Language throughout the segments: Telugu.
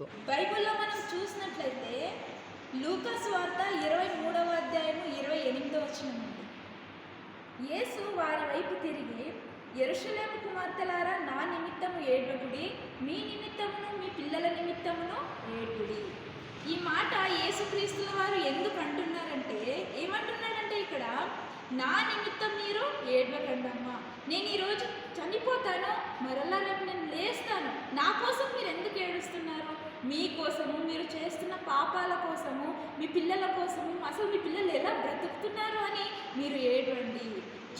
బైబిల్లో మనం చూసినట్లయితే లూకాస్ వార్త ఇరవై మూడవ అధ్యాయము ఇరవై ఎనిమిదవ వచనం ఉంది. యేసు వారి వైపు తిరిగి ఎరుషలేము కుమార్తెలారా నా నిమిత్తము ఏడుగుడి మీ నిమిత్తమును మీ పిల్లల నిమిత్తమును ఏడుగుడి ఈ మాట యేసుక్రీస్తుల వారు నా నిమిత్తం మీరు ఏడవకండమ్మా. నేను ఈరోజు చనిపోతాను మరలా రేపు నేను లేస్తాను. నా కోసం మీరు ఎందుకు ఏడుస్తున్నారు? మీకోసము మీరు చేస్తున్న పాపాల కోసము మీ పిల్లల కోసము అసలు మీ పిల్లలు ఎలా బ్రతుకుతున్నారు అని మీరు ఏడవండి.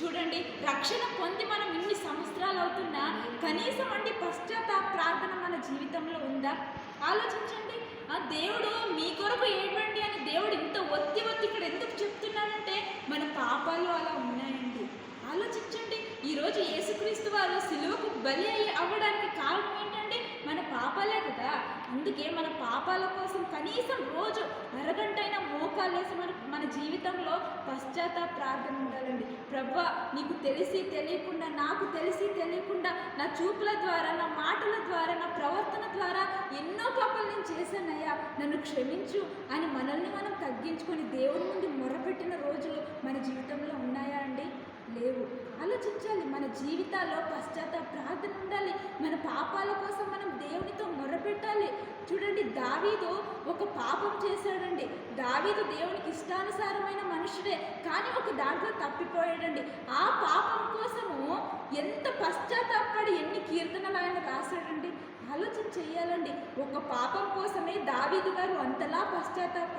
చూడండి రక్షణ పొంది మనం ఇన్ని సంవత్సరాలు అవుతున్నా కనీసం అండి పశ్చాత్తాప ప్రార్థన మన జీవితంలో ఉందా? ఆలోచించండి. ఆ దేవుడు మీ కొరకు ఏడవండి అని దేవుడు ఇంత ఒత్తి ఒత్తి ఇక్కడ ఎందుకు చెప్తున్నాడంటే మన పాపాలు అలా ఉన్నాయండి ఆలోచించండి ఈరోజు యేసుక్రీస్తు వారు సిలువకు బలి అయ్యి అవ్వడానికి కారణం ఏంటంటే మన పాపాలే కదా. అందుకే మన పాపాల కోసం కనీసం రోజు అరగంటైనా మోకాలేసి మన మన జీవితంలో పశ్చాత్తాప ప్రార్థన ఉండాలండి. ప్రభా నీకు తెలిసి తెలియకుండా నాకు తెలిసి తెలియకుండా నా చూపుల ద్వారా నా మాటల ద్వారా నా ప్రవర్తన ద్వారా ఎన్నో పాపాలు నేను చేశానయ్యా. నన్ను క్షమించు అని మనల్ని మనం తగ్గించుకొని దేవుని ముందు మొరపెట్టిన రోజులు మన జీవితం ఉన్నాయా అండి లేవు ఆలోచించాలి మన జీవితాల్లో పశ్చాత్త ప్రార్థన ఉండాలి. మన పాపాల కోసం మనం దేవునితో మొరపెట్టాలి. చూడండి దావీదు ఒక పాపం చేశాడండి. దావీదు దేవునికి ఇష్టానుసారమైన మనుషుడే కానీ ఒక దాంట్లో తప్పిపోయాడండి. ఆ పాపం కోసము ఎంత పశ్చాత్తాపడి ఎన్ని కీర్తనలు ఆయన రాశాడండి? ఆలోచన చేయాలండి. ఒక పాపం కోసమే దావీదు గారు అంతలా పశ్చాత్తాప